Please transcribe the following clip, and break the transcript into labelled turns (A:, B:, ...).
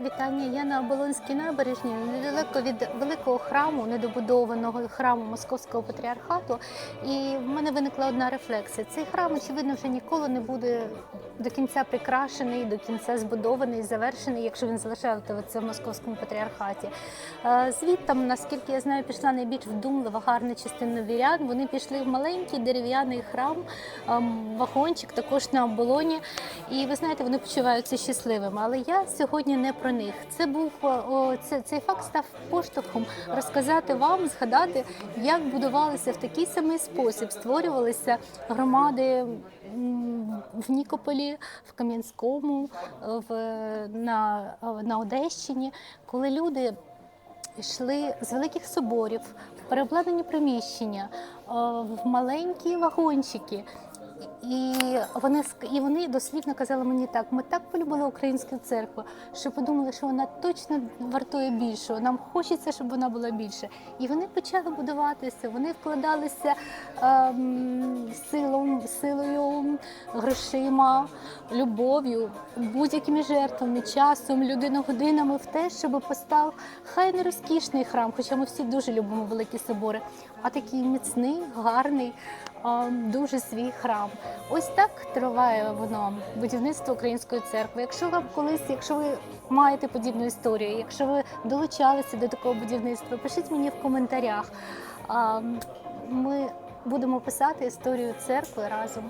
A: Вітання. Я на Оболонській набережній, недалеко від великого храму, недобудованого храму Московського патріархату. І в мене виникла одна рефлексія. Цей храм, очевидно, вже ніколи не буде до кінця прикрашений, до кінця збудований, завершений, якщо він залишатиметься в московському патріархаті. Е, Звідтам, наскільки я знаю, пішла найбільш вдумлива, гарна частина вірян. Вони пішли в маленький дерев'яний храм, ем, вагончик, також на оболоні. І ви знаєте, вони почуваються щасливими. Але я сьогодні не про них. Це був о, це, цей факт став поштовхом розказати вам, згадати, як будувалися в такий самий спосіб, створювалися громади в Нікополі, в Кам'янському, в на, на Одещині, коли люди йшли з великих соборів в переобладнані приміщення, в маленькі вагончики. І вони і вони дослівно казали мені так: ми так полюбили українську церкву, що подумали, що вона точно вартує більшого. Нам хочеться, щоб вона була більше. І вони почали будуватися. Вони вкладалися ем, силом, силою, грошима, любов'ю, будь-якими жертвами, часом, людиногодинами в те, щоб постав хай не розкішний храм, хоча ми всі дуже любимо великі собори, а такий міцний, гарний, дуже свій храм. Ось так триває воно будівництво української церкви. Якщо вам колись, якщо ви маєте подібну історію, якщо ви долучалися до такого будівництва, пишіть мені в коментарях. Ми будемо писати історію церкви разом.